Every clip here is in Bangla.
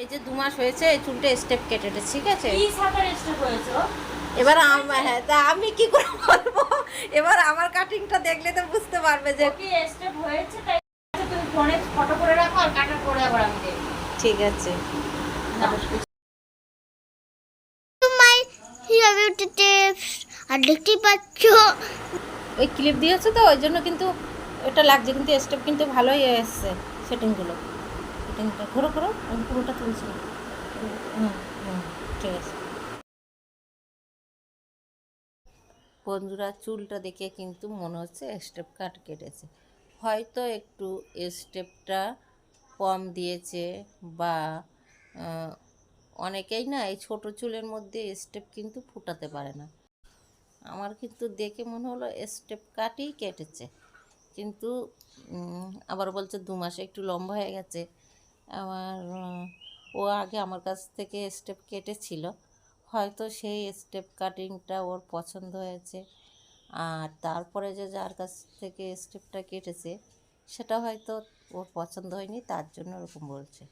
এই যে দু মাস হয়েছে এই চুলটা স্টেপ কেটেছে ঠিক আছে? এবার আম- হ্যাঁ তা আমি কি করে বলব? এবার আমার কাটিংটা দেখলে তো বুঝতে পারবে যে কি স্টেপ হয়েছে তাই তুমি ফোনে ফটো করে রাখো আর কাটার পরে আবার আমি দেখি। ঠিক আছে। আর দেখতেই পাচ্ছ। ওই ক্লিপ দিয়েছে তো ওই জন্য কিন্তু এটা লাগছে কিন্তু স্টেপ কিন্তু ভালোই এসছে সেটিংগুলো সেটিংটা ঘোরো আমি পুরোটা তুলছি। ঠিক আছে। বন্ধুরা, চুলটা দেখে কিন্তু মনে হচ্ছে স্টেপ কাট কেটেছে। হয়তো একটু স্টেপটা কম দিয়েছে বা অনেকেই না এই ছোট চুলের মধ্যে স্টেপ কিন্তু ফুটাতে পারে না। আমার কিন্তু দেখে মনে হলো স্টেপ কাটই কেটেছে। কিন্তু আবার বলছে দু মাসে একটু লম্বা হয়ে গেছে। আমার ও আগে আমার কাছ থেকে স্টেপ কেটেছিল। হয়তো সেই স্টেপ কাটিংটা ওর পছন্দ হয়েছে। আর তারপরে যে যার কাছ থেকে স্টেপটা কেটেছে সেটা হয়তো ওর পছন্দ হয়নি তার জন্য ওরকম বলছে।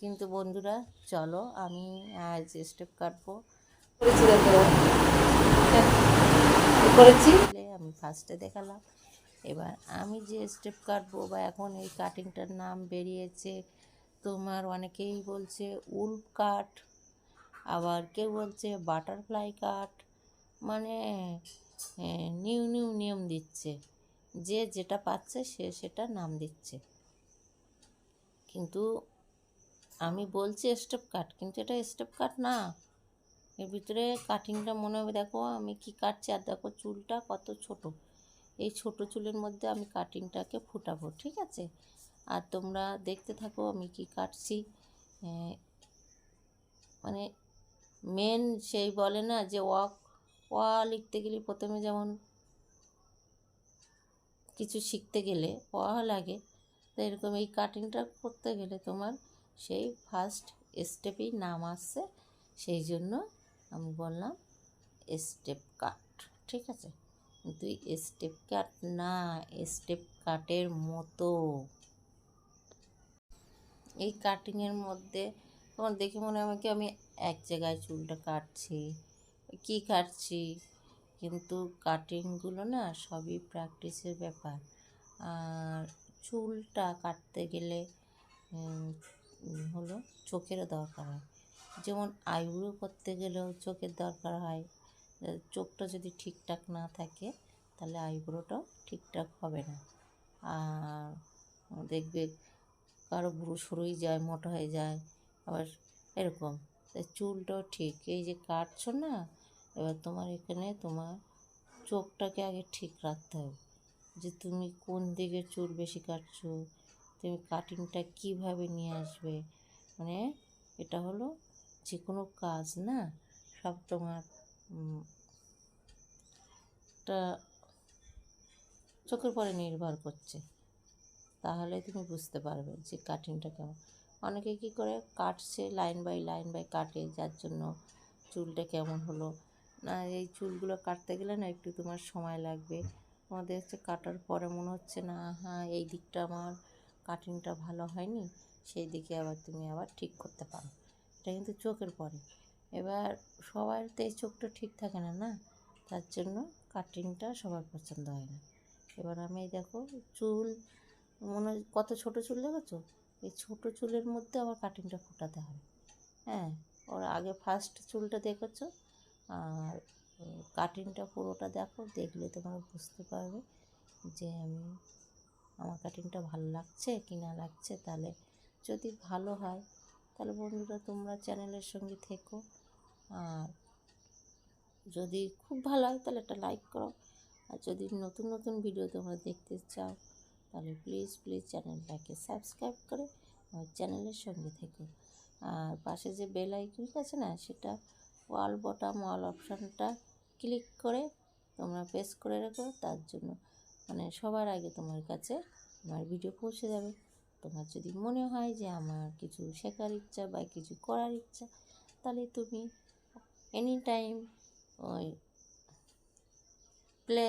কিন্তু বন্ধুরা চলো আমি আজ স্টেপ কাটবো। করেছি আমি ফার্স্টে দেখালাম। এবার আমি যে স্টেপ কাটবো বা এখন এই কাটিংটার নাম বেরিয়েছে তোমার অনেকেই বলছে উল কাট আবার কেউ বলছে বাটারফ্লাই কাট মানে নিউ নিউ নিয়ম দিচ্ছে। যে যেটা পাচ্ছে সে সেটা নাম দিচ্ছে। কিন্তু আমি বলছি স্টেপ কাট কিন্তু এটা স্টেপ কাট না। এর ভিতরে কাটিংটা মনে হবে, দেখো আমি কি কাটছি, আর দেখো চুলটা কত ছোট। এই ছোট চুলের মধ্যে আমি কাটিংটাকে ফুটাবো, ঠিক আছে? আর তোমরা দেখতে থাকো, আমি কি কাটছি? মানে মেন সেই বলে না যে ওয়াক ওয়া লিখতে গেলে প্রথমে যেমন কিছু শিখতে গেলে ওয়া লাগে, তো এরকম এই কাটিংটা করতে গেলে তোমার সেই ফার্স্ট স্টেপেই নাম আসছে। সেই জন্য আমি বললাম স্টেপ কাট ঠিক আছে? কিন্তু স্টেপ কাট না স্টেপ কাটের মতো। এই কাটিংয়ের মধ্যে তোমার দেখে মনে হয় কি আমি এক জায়গায় চুলটা কাটছি। কি কাটছি? কিন্তু কাটিংগুলো না সবই প্র্যাকটিসের ব্যাপার। আর চুলটা কাটতে গেলে হলো চোখেরও দরকার হয়। যেমন আইব্রো করতে গেলেও চোখের দরকার হয়। চোখটা যদি ঠিকঠাক না থাকে, তাহলে আইব্রোটাও ঠিকঠাক হবে না। আর দেখবে কারও ভুরু সরুই যায়, মোটা হয়ে যায়, আবার এরকম। চুলটাও ঠিক, এই যে কাটছো না, এবার তোমার এখানে তোমার চোখটাকে আগে ঠিক রাখতে হবে। যে তুমি কোন দিকে চুল বেশি কাটছো, তুমি কাটিংটা কীভাবে নিয়ে আসবে মানে এটা হলো যে কোনো কাজ না, সব তোমার চোখের পরে নির্ভর করছে। তাহলে তুমি বুঝতে পারবে যে কাটিংটা কেমন। অনেকে কী করে, কাটছে লাইন বাই লাইন বাই কাটে যার জন্য চুলটা কেমন হলো। না, এই চুলগুলো কাটতে গেলে না একটু তোমার সময় লাগবে। তোমাদের হচ্ছে কাটার পরে মনে হচ্ছে না হ্যাঁ এই দিকটা আমার কাটিংটা ভালো হয়নি, সেই দিকে আবার তুমি আবার ঠিক করতে পারো। এটা কিন্তু চোখের পরে। এবার সবার তো এই চোখটা ঠিক থাকে না না? তার জন্য কাটিংটা সবার পছন্দ হয় না। এবার আমি দেখো, চুল মনে হয় কত ছোট চুল দেখেছ? এই ছোট চুলের মধ্যে আবার কাটিংটা ফোটাতে হবে। হ্যাঁ ওর আগে ফার্স্ট চুলটা দেখেছ? আর কাটিংটা পুরোটা দেখো, দেখলে তোমরা বুঝতে পারবে যে আমি, আমার কাটিংটা ভালো লাগছে কি না লাগছে। তাহলে যদি ভালো হয়, তাহলে বন্ধুরা তোমরা চ্যানেলের সঙ্গে থেকো। আর যদি খুব ভালো হয়, তাহলে একটা লাইক করো। আর যদি নতুন নতুন ভিডিও তোমরা দেখতে চাও তাহলে প্লিজ প্লিজ চ্যানেলটাকে সাবস্ক্রাইব করে আমার চ্যানেলের সঙ্গে থেকে। আর পাশে যে বেল আইকন আছে না, সেটা অল বটাম অল অপশানটা ক্লিক করে তোমরা প্রেস করে রেখো, তার জন্য মানে সবার আগে তোমার কাছে আমার ভিডিও পৌঁছে যাবে। তোমার যদি মনে হয় যে আমার কিছু শেখার ইচ্ছা বা কিছু করার ইচ্ছা, তাহলে তুমি এনি টাইম ওই প্লে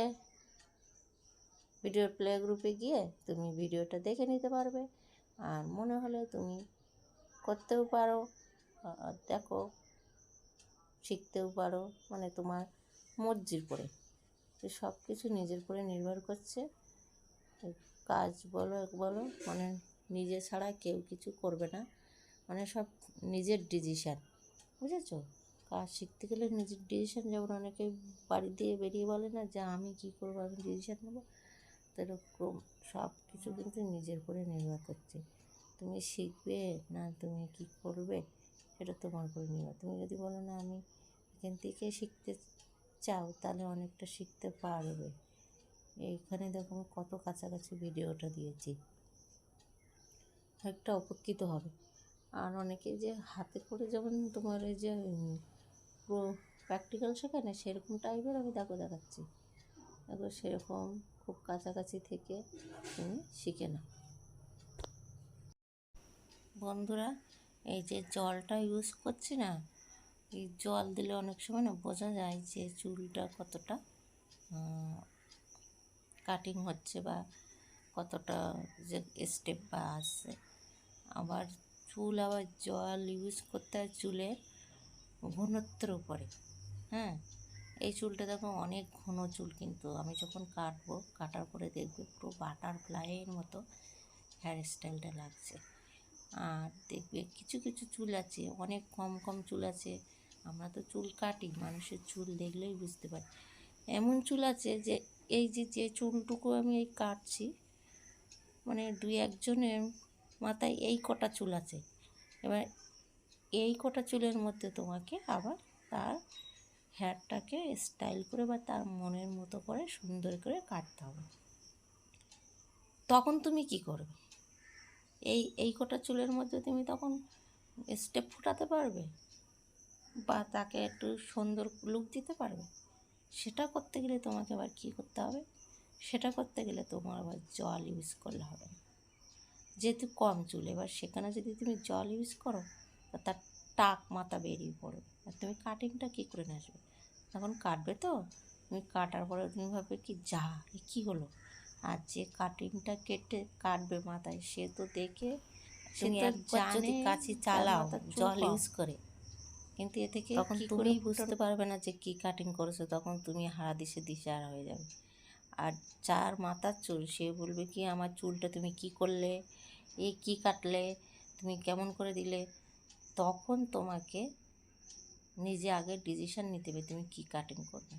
ভিডিওর প্লে গ্রুপে গিয়ে তুমি ভিডিওটা দেখে নিতে পারবে। আর মনে হলে তুমি করতেও পারো দেখো, শিখতেও পারো মানে তোমার মর্জির পরে। সব কিছু নিজের উপরে নির্ভর করছে। কাজ বলো, এক বলো মানে নিজে ছাড়া কেউ কিছু করবে না। মানে সব নিজের ডিসিশান বুঝেছ? কাজ শিখতে গেলে নিজের ডিসিশান যেমন অনেকে বাড়ি দিয়ে বেরিয়ে বলে না যে আমি কী করব, আমি ডিসিশান নেব। তো এরকম সব কিছু কিন্তু নিজের উপরে নির্ভর করছে। তুমি শিখবে না তুমি কি করবে সেটা তোমার উপরে নির্ভর। তুমি যদি বলো না আমি এখান থেকে শিখতে চাও তাহলে অনেকটা শিখতে পারবে। এইখানে দেখো আমি কত কাছাকাছি ভিডিওটা দিয়েছি। একটা উপকৃত হবে। আর অনেকে যে হাতে করে যেমন তোমার এই যে প্র্যাকটিক্যাল শেখায় না সেরকম টাইপের আমি দেখো দেখাচ্ছি। দেখো সেরকম খুব কাছাকাছি থেকে তুমি শিখে নাও বন্ধুরা, এই যে জলটা ইউজ করছি না, এই জল দিলে অনেক সময় না বোঝা যায় যে চুলটা কতটা কাটিং হচ্ছে বা কতটা যে স্টেপ বা আসছে আবার চুল আবার জল ইউজ করতে হয় চুলের ঘনত্বের উপরে হ্যাঁ? এই চুলটা দেখো অনেক ঘন চুল কিন্তু। আমি যখন কাটবো, কাটার পরে দেখবে পুরো বাটারফ্লাইয়ের মতো হেয়ার স্টাইলটা লাগছে। আর দেখবে কিছু কিছু চুল আছে, অনেক কম কম চুল আছে। আমরা তো চুল কাটি, মানুষের চুল দেখলেই বুঝতে পারি। এমন চুল আছে যে, এই যে যে চুলটুকু আমি এই কাটছি মানে দুই একজনের মাথায় এই কটা চুল আছে। এবার এই কটা চুলের মধ্যে তোমাকে আবার তার হেয়ারটাকে স্টাইল করে বা তার মনের মতো করে সুন্দর করে কাটতে হবে। তখন তুমি কি করবে? এই এই কটা চুলের মধ্যে তুমি তখন স্টেপ ফুটাতে পারবে? বা তাকে একটু সুন্দর লুক দিতে পারবে? সেটা করতে গেলে তোমাকে আবার কী করতে হবে? সেটা করতে গেলে তোমার আবার জল ইউজ করলে হবে না। যেহেতু কম চুল, এবার সেখানে যদি তুমি জল ইউজ করো তার টাক মাথা বেরিয়ে পড়বে। আর তুমি কাটিংটা কী করে আসবে? তখন কাটবে তো? তুমি কাটার পরে তুমি ভাববে কি যা কি হলো? আর যে কাটিংটা কেটে কাটবে মাথায় সে তো দেখে তুমি জানে কাছি চালাও জল ইউজ করে। কিন্তু এ থেকে তখন কি তুমিই বুঝতে পারবে না যে কি কাটিং করেছ তখন তুমি হারা দিশে দিশে আর হয়ে যাবে। আর যার মাথার চুল সে বলবে কি আমার চুলটা তুমি কি করলে? এ কি কাটলে? তুমি কেমন করে দিলে? তখন তোমাকে নিজে আগে ডিসিশন নিতে হবে তুমি কী কাটিং করবে।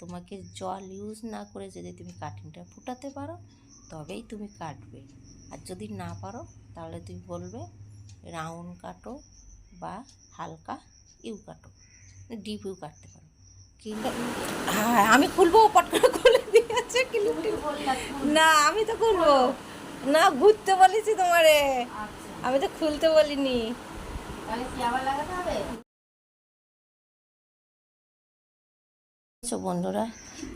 তোমাকে জল ইউজ না করে যদি তুমি কাটিংটা ফুটাতে পারো তবেই তুমি কাটবে। আর যদি না পারো তাহলে তুমি বলবে রাউন্ড কাটো বা হালকা ইউ কাটো। ডিপ ইউ কাটতে পারো। কিন্তু হ্যাঁ আমি খুলবো পট করে খুলে দিয়েছে না। আমি তো খুলবো। না ঘুরতে বলেছি তোমারে। আমি তো খুলতে বলিনি। বন্ধুরা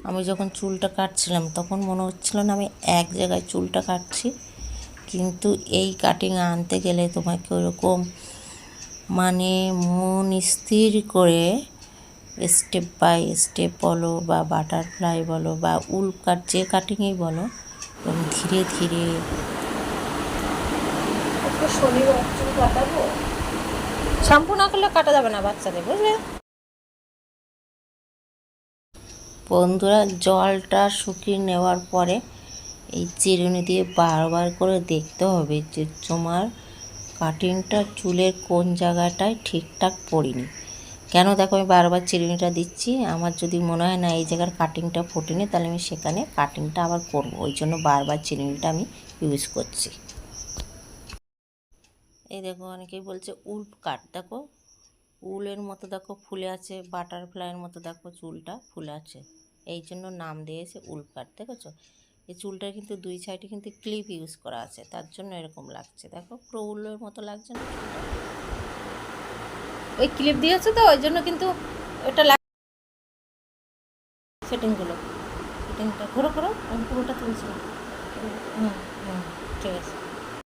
আমি যখন চুলটা কাটছিলাম তখন মনে হচ্ছিল না আমি এক জায়গায় চুলটা কাটছি। কিন্তু এই কাটিং আনতে গেলে তোমাকে ওরকম মানে মন স্থির করে স্টেপ বাই স্টেপ বলো বা বাটারফ্লাই বলো বা উল কাট যে কাটিংই বলো ধীরে ধীরে শনিবার কাটাবো? শ্যাম্পু না করলে কাটা যাবে না বাচ্চাদের, বুঝলে? বন্ধুরা, জলটা শুকিয়ে নেওয়ার পরে এই চিরুনি দিয়ে বারবার করে দেখতে হবে যে তোমার কাটিংটা চুলের কোন জায়গাটায় ঠিকঠাক পড়িনি। কেন দেখো আমি বারবার চিরুনিটা দিচ্ছি, আমার যদি মনে হয় না এই জায়গার কাটিংটা ফোটেনি, তাহলে আমি সেখানে কাটিংটা আবার করব। ওই জন্য বারবার চিরুনিটা আমি ইউজ করছি। এই দেখো অনেকেই বলছে উল কাট দেখো, উলের মতো দেখো ফুলে আছে বাটারফ্লাইয়ের মতো দেখো চুলটা ফুলে আছে। এই জন্য নাম দিয়েছে উল কাট দেখেছ? এই চুলটার কিন্তু দুই সাইডে কিন্তু ক্লিপ ইউজ করা আছে, তার জন্য এরকম লাগছে। দেখো, পুরো উলের মতো লাগছে না? ওই ক্লিপ দিয়েছে তো, ওই জন্য কিন্তু ওটা সেটিংগুলো সেটিংটা ঘুরো ঘুরো পুরোটা তুলছে। হুম হুম, ঠিক আছে।